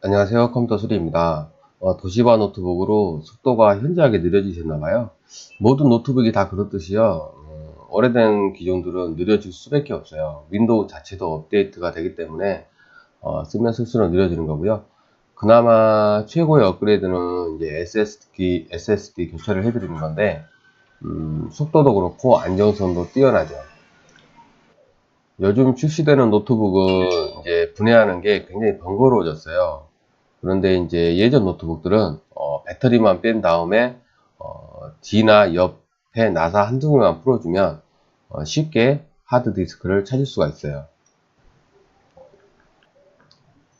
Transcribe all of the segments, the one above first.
안녕하세요. 컴퓨터 수리입니다. 어, 도시바 노트북으로 속도가 현저하게 느려지셨나봐요. 모든 노트북이 다 그렇듯이요. 어, 오래된 기종들은 느려질 수밖에 없어요. 윈도우 자체도 업데이트가 되기 때문에 어, 쓰면 쓸수록 느려지는 거고요. 그나마 최고의 업그레이드는 이제 SSD, SSD 교체를 해드리는 건데 음, 속도도 그렇고 안정성도 뛰어나죠. 요즘 출시되는 노트북은 이제 분해하는 게 굉장히 번거로워졌어요. 그런데 이제 예전 노트북들은 어, 배터리만 뺀 다음에 어, D나 옆에 나사 한두 개만 풀어주면 어, 쉽게 하드디스크를 찾을 수가 있어요.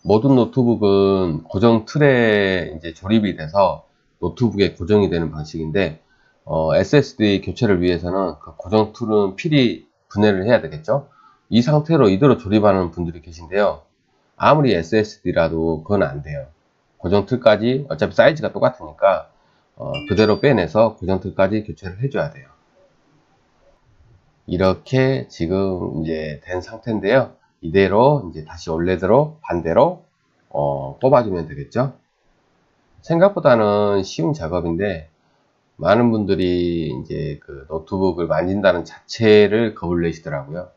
모든 노트북은 고정 틀에 이제 조립이 돼서 노트북에 고정이 되는 방식인데 어, SSD 교체를 위해서는 그 고정 툴은 필히 분해를 해야 되겠죠. 이 상태로 이대로 조립하는 분들이 계신데요. 아무리 SSD라도 그건 안 돼요. 고정 틀까지 어차피 사이즈가 똑같으니까 어, 그대로 빼내서 고정 틀까지 교체를 해줘야 돼요. 이렇게 지금 이제 된 상태인데요. 이대로 이제 다시 원래대로 반대로 어, 뽑아주면 되겠죠. 생각보다는 쉬운 작업인데 많은 분들이 이제 그 노트북을 만진다는 자체를 겁을 내시더라고요.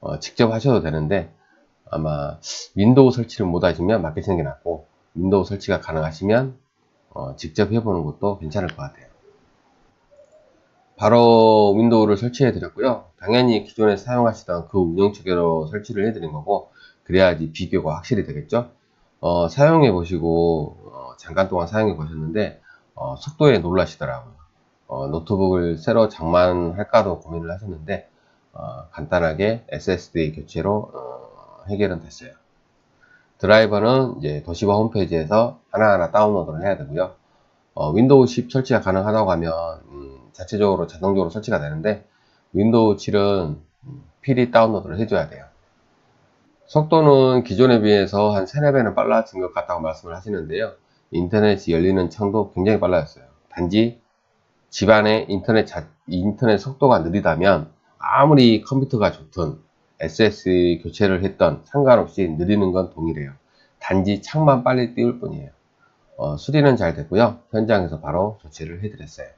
어, 직접 하셔도 되는데 아마 윈도우 설치를 못 하시면 맡게 생게 낫고 윈도우 설치가 가능하시면 어, 직접 해보는 것도 괜찮을 것 같아요. 바로 윈도우를 설치해 드렸고요. 당연히 기존에 사용하시던 그 운영 체계로 설치를 해 드린 거고 그래야지 비교가 확실히 되겠죠. 어, 사용해 보시고 어, 잠깐 동안 사용해 보셨는데 어, 속도에 놀라시더라고요. 어, 노트북을 새로 장만할까도 고민을 하셨는데 어, 간단하게 SSD 교체로 어, 해결은 됐어요. 드라이버는 이제 도시바 홈페이지에서 하나하나 다운로드를 해야 되고요. 어, 윈도우 10 설치가 가능하다고 하면 음, 자체적으로 자동적으로 설치가 되는데 윈도우 7은 음, 필히 다운로드를 해줘야 돼요. 속도는 기존에 비해서 한 3, 4배는 빨라진 것 같다고 말씀을 하시는데요. 인터넷이 열리는 창도 굉장히 빨라졌어요. 단지 집안의 인터넷 자, 인터넷 속도가 느리다면 아무리 컴퓨터가 좋든 SSD 교체를 했던 상관없이 느리는 건 동일해요. 단지 창만 빨리 띄울 뿐이에요. 어, 수리는 잘 됐고요. 현장에서 바로 조치를 해드렸어요.